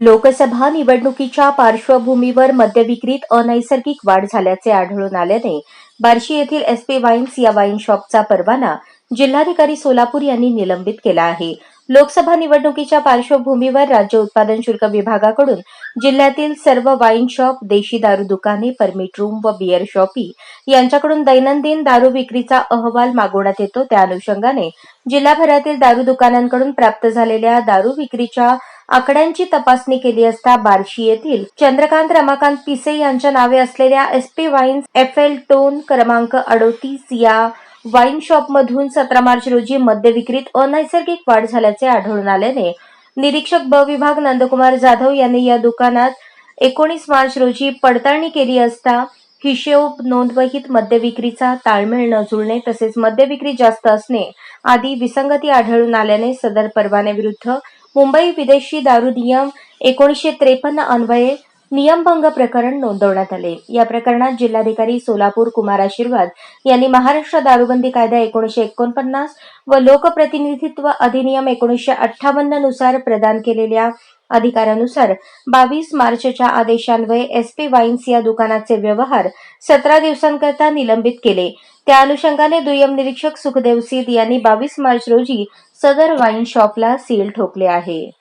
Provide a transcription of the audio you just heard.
लोकसभा निवडणुकीच्या पार्श्वभूमीवर मद्यविक्रीत अनैसर्गिक वाढ झाल्याचे आढळून आल्याने बार्शी येथील एस पी वाईन्स या वाईन शॉपचा परवाना जिल्हाधिकारी सोलापूर यांनी निलंबित केला आहे. लोकसभा निवडणुकीच्या पार्श्वभूमीवर राज्य उत्पादन शुल्क विभागाकडून जिल्ह्यातील सर्व वाईन शॉप देशी दारू दुकाने परमिट रूम व बियर शॉपी यांच्याकडून दैनंदिन दारू विक्रीचा अहवाल मागवण्यात येतो. त्या अनुषंगाने जिल्हाभरातील दारू दुकानांकडून प्राप्त झालेल्या दारू विक्रीच्या आकड्यांची तपासणी केली असता बार्शी येथील चंद्रकांत रमाकांत पिसे यांच्या नावे असलेल्या S P wines F L tone क्रमांक अडोतीस या वाईन शॉपमधून सतरा मार्च रोजी मद्य विक्रीत अनैसर्गिक वाढ झाल्याचे आढळून आल्याने निरीक्षक ब विभाग नंदकुमार जाधव यांनी या दुकानात एकोणीस मार्च रोजी पडताळणी केली असता हिशेब नोंदवहीत मद्य विक्रीचा ताळमेळ न जुळणे तसेच मद्य विक्री जास्त असणे आदी विसंगती आढळून आल्याने सदर परवान्याविरुद्ध मुंबई विदेशी दारू नियम एकोणीसशे त्रेपन्न अन्वये नियमभंग प्रकरण नोंदवण्यात आले. या प्रकरणात जिल्हाधिकारी सोलापूर कुमार आशीर्वाद यांनी महाराष्ट्र दारूबंदी कायदा एकोणीसशे एकोणपन्नास व लोकप्रतिनिधित्व अधिनियम एकोणीसशे अठ्ठावन्ननुसार प्रदान केलेल्या अधिकारानुसार बावीस मार्चच्या आदेशान्वये एसपी वाईन्स या दुकानाचे व्यवहार सतरा दिवसांकरता निलंबित केले. त्या अनुषंगाने दुय्यम निरीक्षक सुखदेव सीद यांनी बावीस मार्च रोजी सदर वाईन शॉपला सील ठोकले आहे.